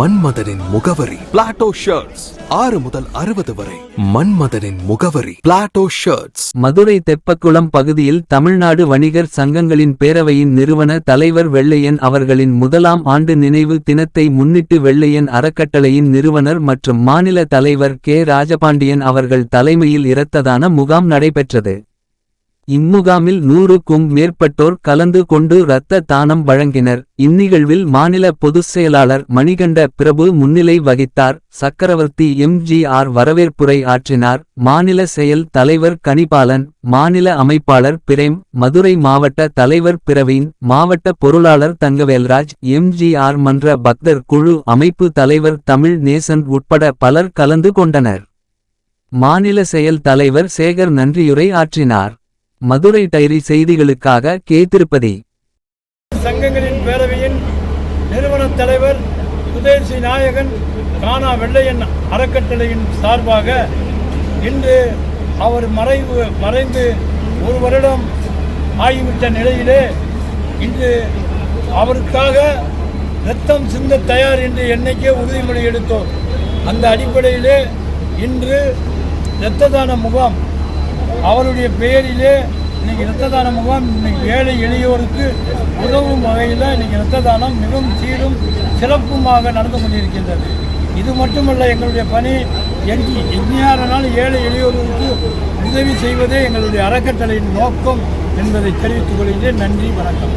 மன்மதனின் முகவரி. Plato shirts ஆறு முதல் அறுபது வரை. மன்மதனின் முகவரி. பிளாட்டோ ஷர்ட்ஸ் மதுரை தெப்பக்குளம் பகுதியில் தமிழ்நாடு வணிகர் சங்கங்களின் பேரவையின் நிறுவன தலைவர் வெள்ளையன் அவர்களின் முதலாம் ஆண்டு நினைவு தினத்தை முன்னிட்டு வெள்ளையன் அறக்கட்டளையின் நிறுவனர் மற்றும் மாநில தலைவர் கே. ராஜபாண்டியன் அவர்கள் தலைமையில் இரத்ததான முகாம் நடைபெற்றது. இம்முகாமில் நூறுக்கும் மேற்பட்டோர் கலந்து கொண்டு இரத்த தானம் வழங்கினர். இந்நிகழ்வில் மாநில பொதுச் செயலாளர் மணிகண்ட பிரபு முன்னிலை வகித்தார். சக்கரவர்த்தி எம்ஜிஆர் வரவேற்புரை ஆற்றினார். மாநில செயல் தலைவர் கனிபாலன் மாநில அமைப்பாளர் பிரேம் மதுரை மாவட்ட தலைவர் பிரவீன் மாவட்ட பொருளாளர் தங்கவேல்ராஜ் எம்ஜிஆர் மன்ற பக்தர் குழு அமைப்பு தலைவர் தமிழ் நேசன் உட்பட பலர் கலந்து கொண்டனர். மாநில செயல் தலைவர் சேகர் நன்றியுரை ஆற்றினார். மதுரை டைரி செய்திகளுக்காக கே திருப்பதி சங்கங்களின் பேரவையின் நிறுவனத் தலைவர் சுதேசி நாயகன் கானா வெள்ளையன் அறக்கட்டளையின் சார்பாக இன்று அவர் மறைவு மறைந்து ஒரு வருடம் ஆகிவிட்ட நிலையிலே இன்று அவருக்காக ரத்தம் சிந்த தயார் என்று என்னைக்கே உறுதிமொழி எடுத்தோம். அந்த அடிப்படையிலே இன்று இரத்த தான முகாம் அவருடைய பெயரிலே இன்னைக்கு இரத்த தான முகாம் இன்னைக்கு ஏழை எளியோருக்கு உதவும் வகையில் இன்னைக்கு இரத்த தானம் மிகவும் சீரும் சிறப்புமாக நடந்து கொண்டிருக்கின்றது இது மட்டுமல்ல எங்களுடைய பணி எங்கி எங்கேயாரனால் ஏழை எளியோருக்கு உதவி செய்வதே எங்களுடைய அறக்கட்டளையின் நோக்கம் என்பதை தெரிவித்துக் கொள்கிறேன் நன்றி வணக்கம்